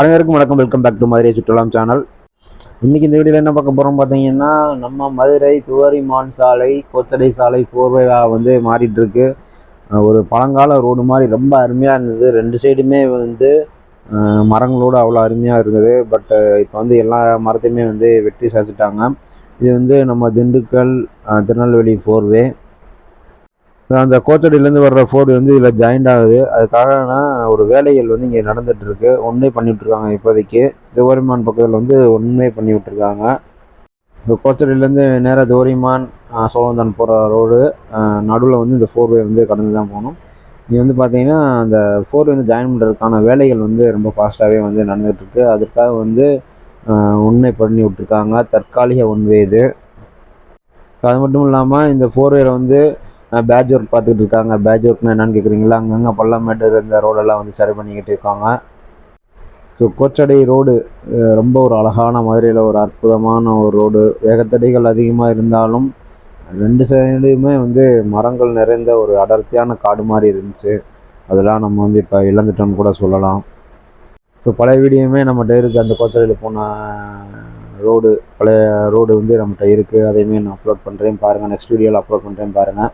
அனைவருக்கும் வணக்கம். Welcome back to Madurai சுற்றுலாம் சேனல் இன்றைக்கி இந்த வீடியோவில் என்ன பார்க்க போகிறோம் பார்த்தீங்கன்னா நம்ம மதுரை துவரிமான் சாலை கோத்தடை சாலை போர்வையாக வந்து மாறிட்டு இருக்கு. ஒரு பழங்கால ரோடு மாதிரி ரொம்ப அருமையாக இருந்தது. ரெண்டு சைடுமே வந்து மரங்களோடு அவ்வளோ அருமையாக இருந்தது. பட் இப்போ வந்து எல்லா மரத்தையுமே வந்து வெட்டி சாய்ச்சிட்டாங்க. இது வந்து நம்ம திண்டுக்கல் திருநெல்வேலி ஃபோர்வே அந்த கோத்தடியிலேருந்து வர்ற ஃபோர்டு வந்து இதில் ஜாயிண்ட் ஆகுது. அதுக்காக ஒரு வேலைகள் வந்து இங்கே நடந்துகிட்ருக்கு ஒன்றே பண்ணிகிட்ருக்காங்க இப்போதைக்கு. துவரிமான் பக்கத்தில் வந்து ஒன்றுமே பண்ணி விட்டுருக்காங்க இந்த கோத்தடியிலேருந்து நேராக துவரிமான் சோழந்தான் போகிற ரோடு நடுவில் வந்து இந்த ஃபோர்வே வந்து கடந்து தான் போகணும். இங்கே வந்து பார்த்தீங்கன்னா அந்த ஃபோர்வே வந்து ஜாயின் பண்ணுறதுக்கான வேலைகள் வந்து ரொம்ப ஃபாஸ்ட்டாகவே வந்து நடந்துகிட்ருக்கு அதுக்காக வந்து ஒன்றே பண்ணி விட்டுருக்காங்க தற்காலிக ஒன்வே இது. அது மட்டும் இல்லாமல் இந்த ஃபோர்வேல வந்து பேட்ச் ஒர்க் பார்த்துக்கிட்டு இருக்காங்க. பேட்ச் ஒர்க்னா என்னன்னு கேட்குறீங்களா அங்கங்கே பள்ளமேடு இந்த ரோடெல்லாம் வந்து சரி பண்ணிக்கிட்டு இருக்காங்க. ஸோ கோச்சடை ரோடு ரொம்ப ஒரு அழகான மதுரையில் ஒரு அற்புதமான ஒரு ரோடு வேகத்தடைகள் அதிகமாக இருந்தாலும் ரெண்டு சைடுமே வந்து மரங்கள் நிறைந்த ஒரு அடர்த்தியான காடு மாதிரி இருந்துச்சு. அதெல்லாம் நம்ம வந்து இப்போ இழந்துட்டோம்னு கூட சொல்லலாம். இப்போ பழைய வீடியுமே நம்மகிட்ட இருக்குது அந்த கோச்சடையில் போன ரோடு பழைய ரோடு வந்து நம்மகிட்ட இருக்குது அதையுமே நான் அப்லோட் பண்ணுறேன் பாருங்கள் நெக்ஸ்ட் வீடியோவில் அப்லோட் பண்ணுறேன் பாருங்கள்